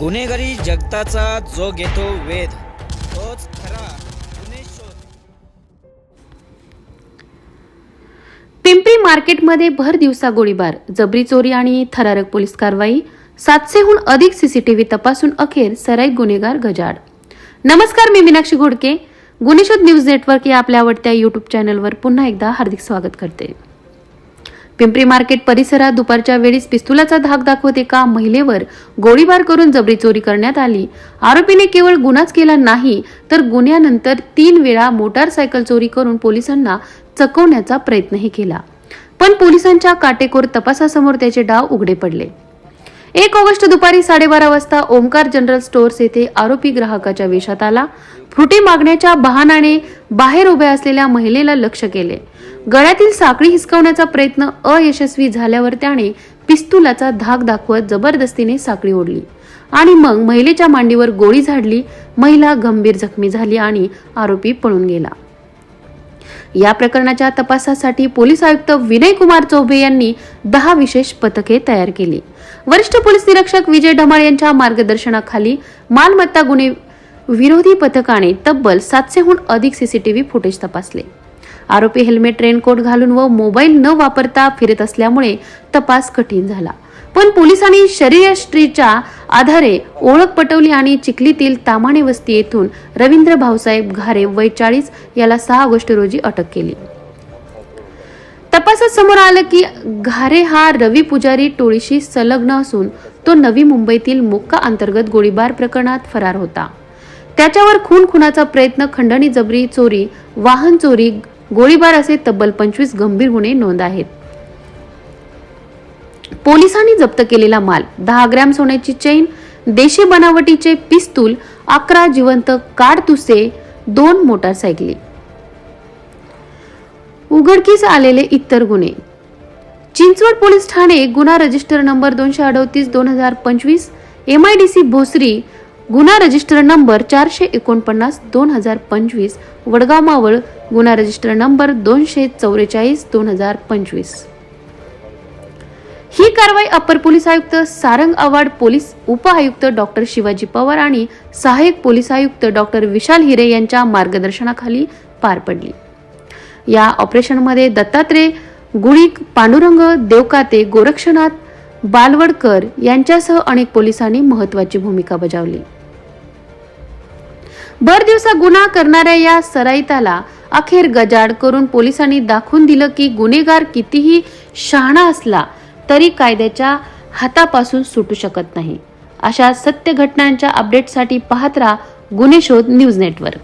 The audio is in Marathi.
गुन्हेगारी जगताचा जो घेतो वेध तोच खरा गुन्हे शोध. पिंपरी मार्केटमध्ये भर दिवसा गोळीबार जबरी चोरी आणि थरारक पोलीस कारवाई सातशेहून अधिक सीसीटीव्ही तपासून अखेर सराई गुन्हेगार गजाड नमस्कार मी मीनाक्षी घोडके. गुन्हेशोध न्यूज नेटवर्क या आपल्या आवडत्या युट्यूब चॅनलवर पुन्हा एकदा हार्दिक स्वागत करते. पिंपरी मार्केट परिसरात दुपारच्या वेळीस पिस्तुलाचा धाक दाखवत एका महिलेवर गोळीबार करून जबरी चोरी करण्यात आली. आरोपीने केवळ गुन्हाच केला नाही तर गुन्ह्यानंतर तीन वेळा मोटारसायकल चोरी करून पोलिसांना चकवण्याचा प्रयत्नही केला. पण पोलिसांच्या काटेकोर तपासासमोर त्याचे डाव उघडे पडले. एक ऑगस्ट दुपारी साडेबारा वाजता ओमकार जनरल स्टोअर्स येथे आरोपी ग्राहकाच्या वेशात आला. फ्रुटी मागण्याच्या बहाणाने बाहेर उभ्या असलेल्या महिलेला लक्ष केले. गळ्यातील साखळी हिसकावण्याचा प्रयत्न अयशस्वी झाल्यावर त्याने पिस्तुलाचा धाक दाखवत जबरदस्तीने साखळी ओढली. आणि मग महिलेच्या मांडीवर गोळी झाडली महिला गंभीर जखमी झाली आणि आरोपी पळून गेला. या प्रकरणाच्या तपासासाठी पोलीस आयुक्त विनय कुमार चौबे यांनी दहा विशेष पथके तयार केली. वरिष्ठ पोलीस निरीक्षक विजय ढमाळ यांच्या मार्गदर्शनाखाली मालमत्ता गुन्हे विरोधी पथकाने तब्बल सातशेहून अधिक सीसीटीव्ही फुटेज तपासले. आरोपी हेल्मेट रेनकोट घालून व मोबाईल न वापरता फिरत असल्यामुळे तपास कठीण झाला. पण पोलिसांनी शरीरयष्टीच्या आधारे ओळख पटवली आणि चिखलीतील तामाणे वस्ती येथून रवींद्र भाऊसाहेब घारे वय चाळीस याला सहा ऑगस्ट रोजी अटक केली. तपासात समोर आलं की घारे हा रवी पुजारी टोळीशी संलग्न असून तो नवी मुंबईतील मुक्का अंतर्गत गोळीबार प्रकरणात फरार होता. त्याच्यावर खून खुनाचा प्रयत्न खंडणी जबरी चोरी वाहन चोरी गोळीबार असे तब्बल पंचवीस गंभीर गुन्हे नोंद आहेत. पोलिसांनी जप्त केलेला माल दहा ग्रॅम सोन्याची चैन देशी बनावटीचे पिस्तूल अकरा जिवंत काडतुसे दोन मोटारसायकली. उघडकीस आलेले इतर गुन्हे. चिंचवड पोलीस ठाणे गुन्हा रजिस्टर नंबर दोनशे अडतीस दोन हजार पंचवीस M I D C Bhosari गुन्हा रजिस्टर नंबर चारशे एकोणपन्नास दोन हजार पंचवीस वडगाव मावळ गुन्हा रजिस्टर नंबर दोनशे चौवेचाळीस दोन हजार पंचवीस. ही कारवाई अप्पर पोलीस आयुक्त सारंग आव्हाड पोलीस उपआयुक्त डॉक्टर शिवाजी पवार आणि सहाय्यक पोलीस आयुक्त डॉक्टर विशाल हिरे यांच्या मार्गदर्शनाखाली पार पडली. या ऑपरेशनमध्ये दत्तात्रय गुळीक पांडुरंग देवकाते गोरक्षनाथ बालवडकर यांच्यासह अनेक पोलिसांनी महत्वाची भूमिका बजावली. भर दिवसा गुन्हा करणाऱ्या या सराईताला अखेर गजाड करून पोलिसांनी दाखवून दिलं की गुन्हेगार कितीही शहाणा असला तरी कायद्याच्या हातापासून सुटू शकत नाही. अशा सत्य घटनांच्या अपडेटसाठी पाहत राहा गुन्हे शोध न्यूज नेटवर्क.